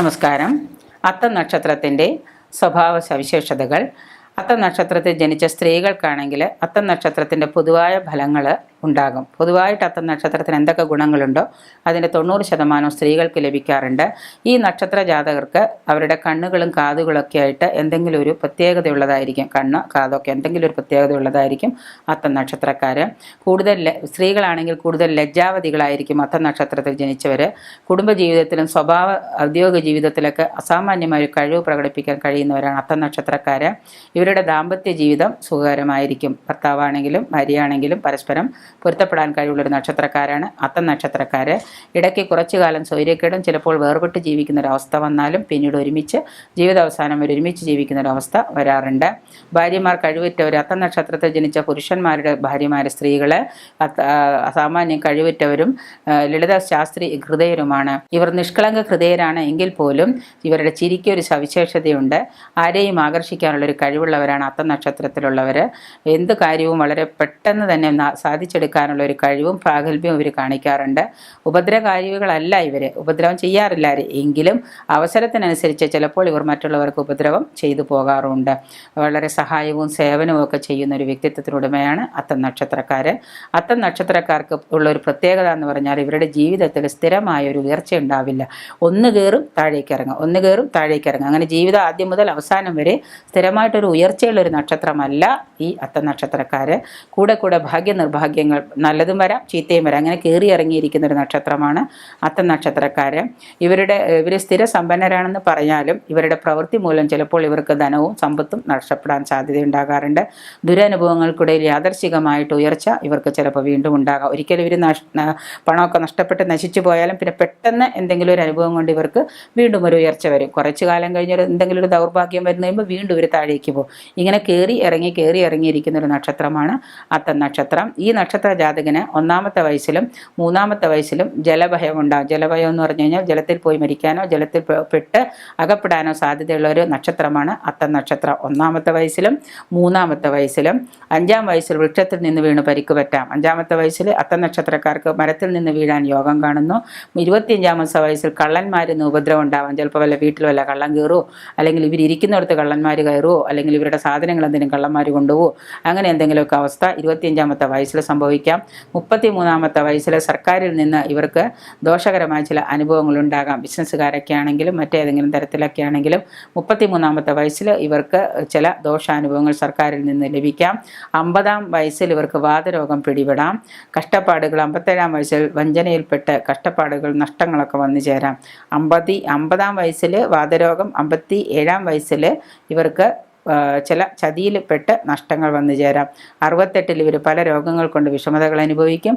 നമസ്കാരം. അത്ത നക്ഷത്രത്തിന്റെ സ്വഭാവ സവിശേഷതകൾ. അത്ത നക്ഷത്രത്തിൽ ജനിച്ച സ്ത്രീകൾക്കാണെങ്കിൽ അത്ത നക്ഷത്രത്തിന്റെ പൊതുവായ ഫലങ്ങൾ ഉണ്ടാകും. പൊതുവായിട്ട് അത്തം നക്ഷത്രത്തിന് എന്തൊക്കെ ഗുണങ്ങളുണ്ടോ അതിന്റെ തൊണ്ണൂറ് ശതമാനം സ്ത്രീകൾക്ക് ലഭിക്കാറുണ്ട്. ഈ നക്ഷത്ര ജാതകർക്ക് അവരുടെ കണ്ണുകളും കാതുകളൊക്കെ ആയിട്ട് എന്തെങ്കിലും ഒരു പ്രത്യേകതയുള്ളതായിരിക്കും. കണ്ണ് കാതൊക്കെ എന്തെങ്കിലും ഒരു പ്രത്യേകതയുള്ളതായിരിക്കും അത്തം നക്ഷത്രക്കാർ കൂടുതൽ സ്ത്രീകളാണെങ്കിൽ കൂടുതൽ ലജ്ജാവതികളായിരിക്കും അത്തം നക്ഷത്രത്തിൽ ജനിച്ചവർ കുടുംബജീവിതത്തിലും സ്വഭാവ ഔദ്യോഗിക ജീവിതത്തിലൊക്കെ അസാമാന്യമായ ഒരു കഴിവ് പ്രകടിപ്പിക്കാൻ കഴിയുന്നവരാണ് അത്തം നക്ഷത്രക്കാർ ഇവരുടെ ദാമ്പത്യ ജീവിതം സുഖകരമായിരിക്കും. ഭർത്താവാണെങ്കിലും ഭാര്യയാണെങ്കിലും പരസ്പരം പൊരുത്തപ്പെടാൻ കഴിവുള്ളൊരു നക്ഷത്രക്കാരാണ്. അത്തം നക്ഷത്രക്കാർ ഇടയ്ക്ക് കുറച്ചു കാലം സ്വൈര്യക്കേടും ചിലപ്പോൾ വേർപെട്ട് ജീവിക്കുന്ന ഒരു അവസ്ഥ വന്നാലും പിന്നീട് ഒരുമിച്ച് ജീവിതാവസാനം വരെ ഒരുമിച്ച് ജീവിക്കുന്ന ഒരു അവസ്ഥ വരാറുണ്ട്. ഭാര്യമാർ കഴിവുറ്റവർ അത്തം നക്ഷത്രത്തിൽ ജനിച്ച പുരുഷന്മാരുടെ ഭാര്യമാരെ സ്ത്രീകളെ സാമാന്യം കഴിവുറ്റവരും ലളിത ശാസ്ത്രി ഹൃദയരുമാണ് ഇവർ നിഷ്കളങ്ക ഹൃദയരാണ് എങ്കിൽ പോലും ഇവരുടെ ചിരിക്ക് ഒരു സവിശേഷതയുണ്ട്. ആരെയും ആകർഷിക്കാനുള്ളൊരു കഴിവുള്ളവരാണ് അത്തം നക്ഷത്രത്തിലുള്ളവർ എന്ത് കാര്യവും വളരെ പെട്ടെന്ന് തന്നെ ന- സാധിച്ചെടുക്കാനുള്ള ഒരു കഴിവും പ്രാഗൽഭ്യവും ഇവർ കാണിക്കാറുണ്ട്. ഉപദ്രവകാരികളല്ല ഇവർ ഉപദ്രവം ചെയ്യാറില്ല എങ്കിലും അവസരത്തിനനുസരിച്ച് ചിലപ്പോൾ ഇവർ മറ്റുള്ളവർക്ക് ഉപദ്രവം ചെയ്തു പോകാറുണ്ട്. വളരെ സഹായവും സേവനവും ഒക്കെ ചെയ്യുന്ന ഒരു വ്യക്തിത്വത്തിനുടമയാണ് അത്തം നക്ഷത്രക്കാർ അത്തം നക്ഷത്രക്കാർക്ക് ഉള്ള ഒരു പ്രത്യേകത എന്ന് പറഞ്ഞാൽ ഇവരുടെ ജീവിതത്തിൽ സ്ഥിരമായ ഒരു ഉയർച്ച ഉണ്ടാവില്ല. ഒന്ന് കയറും താഴേക്ക് ഇറങ്ങും. ഒന്ന് കയറും താഴേക്ക് ഇറങ്ങും. അങ്ങനെ ജീവിതം ആദ്യം മുതൽ അവസാനം വരെ സ്ഥിരമായിട്ടൊരു ഉയർച്ചയുള്ള ഒരു നക്ഷത്രമല്ല ഈ അത്തം നക്ഷത്രക്കാർ കൂടെ കൂടെ ഭാഗ്യ നിർഭാഗ്യങ്ങൾ നല്ലതും വരാം ചീത്തയും വരാം. അങ്ങനെ കയറി ഇറങ്ങിയിരിക്കുന്ന ഒരു നക്ഷത്രമാണ് അത്ത നക്ഷത്രക്കാർ ഇവരുടെ ഇവർ സ്ഥിര സമ്പന്നരാണെന്ന് പറഞ്ഞാലും ഇവരുടെ പ്രവൃത്തി മൂലം ചിലപ്പോൾ ഇവർക്ക് ധനവും സമ്പത്തും നഷ്ടപ്പെടാൻ സാധ്യതയുണ്ടാകാറുണ്ട് ദുരനുഭവങ്ങൾക്കിടയിൽ യാദർശികമായിട്ട് ഉയർച്ച ഇവർക്ക് ചിലപ്പോൾ വീണ്ടും ഉണ്ടാകാം. ഒരിക്കലും ഇവർ പണമൊക്കെ നഷ്ടപ്പെട്ട് നശിച്ചു പോയാലും പിന്നെ പെട്ടെന്ന് എന്തെങ്കിലും ഒരു അനുഭവം കൊണ്ട് ഇവർക്ക് വീണ്ടും ഒരു ഉയർച്ച വരും. കുറച്ച് കാലം കഴിഞ്ഞ് എന്തെങ്കിലും ഒരു ദൗർഭാഗ്യം വരുന്ന കഴിയുമ്പോൾ വീണ്ടും ഇവർ താഴേക്ക് പോകും. ഇങ്ങനെ കയറി ഇറങ്ങി കയറി ഇറങ്ങിയിരിക്കുന്ന ഒരു നക്ഷത്രമാണ് അത്തം നക്ഷത്രം. ഈ നക്ഷത്ര ജാതകന് ഒന്നാമത്തെ വയസ്സിലും മൂന്നാമത്തെ വയസ്സിലും ജലഭയം ഉണ്ടാകും ജലഭയം എന്ന് പറഞ്ഞു കഴിഞ്ഞാൽ ജലത്തിൽ പോയി മരിക്കാനോ ജലത്തിൽ പെട്ട് അകപ്പെടാനോ സാധ്യതയുള്ള ഒരു നക്ഷത്രമാണ് അത്തം നക്ഷത്രം. ഒന്നാമത്തെ വയസ്സിലും മൂന്നാമത്തെ വയസ്സിലും അഞ്ചാം വയസ്സിൽ വൃക്ഷത്തിൽ നിന്ന് വീണ് പരിക്ക് പറ്റാം. അഞ്ചാമത്തെ വയസ്സിൽ അത്തം നക്ഷത്രക്കാർക്ക് മരത്തിൽ നിന്ന് വീഴാൻ യോഗം കാണുന്നു. ഇരുപത്തിയഞ്ചാമത്തെ വയസ്സിൽ കള്ളന്മാരിന്ന് ഉപദ്രവം ഉണ്ടാവാം. ചിലപ്പോൾ വല്ല വീട്ടിൽ വല്ല കള്ളം കയറുമോ അല്ലെങ്കിൽ ഇവർ ഇരിക്കുന്നിടത്ത് കള്ളന്മാർ കയറുമോ അല്ലെങ്കിൽ ഇവരുടെ സാധനങ്ങൾ എന്തെങ്കിലും കള്ളന്മാർ കൊണ്ടുപോകുമോ അങ്ങനെ എന്തെങ്കിലുമൊക്കെ അവസ്ഥ ഇരുപത്തിയഞ്ചാമത്തെ വയസ്സിൽ സംഭവിക്കാം. മുപ്പത്തി മൂന്നാമത്തെ വയസ്സിൽ സർക്കാരിൽ നിന്ന് ഇവർക്ക് ദോഷകരമായ ചില അനുഭവങ്ങൾ ഉണ്ടാകാം ബിസിനസ്സുകാരൊക്കെ ആണെങ്കിലും മറ്റേതെങ്കിലും തരത്തിലൊക്കെ ആണെങ്കിലും മുപ്പത്തി മൂന്നാമത്തെ വയസ്സിൽ ഇവർക്ക് ചില ദോഷാനുഭവങ്ങൾ സർക്കാരിൽ നിന്ന് ലഭിക്കാം. അമ്പതാം വയസ്സിൽ ഇവർക്ക് വാതരോഗം പിടിപെടാം. കഷ്ടപ്പാടുകൾ അമ്പത്തേഴാം വയസ്സിൽ വഞ്ചനയിൽപ്പെട്ട് കഷ്ടപ്പാടുകൾ നഷ്ടങ്ങളൊക്കെ വന്നു ചേരാം. അമ്പതി അമ്പതാം വയസ്സിൽ വാതരോഗം അമ്പത്തി ഏഴാം വയസ്സിൽ ഇവർക്ക് ചില ചതിയിൽപ്പെട്ട് നഷ്ടങ്ങൾ വന്നു ചേരാം. അറുപത്തെട്ടിൽ ഇവർ പല രോഗങ്ങൾ കൊണ്ട് വിഷമതകൾ അനുഭവിക്കും.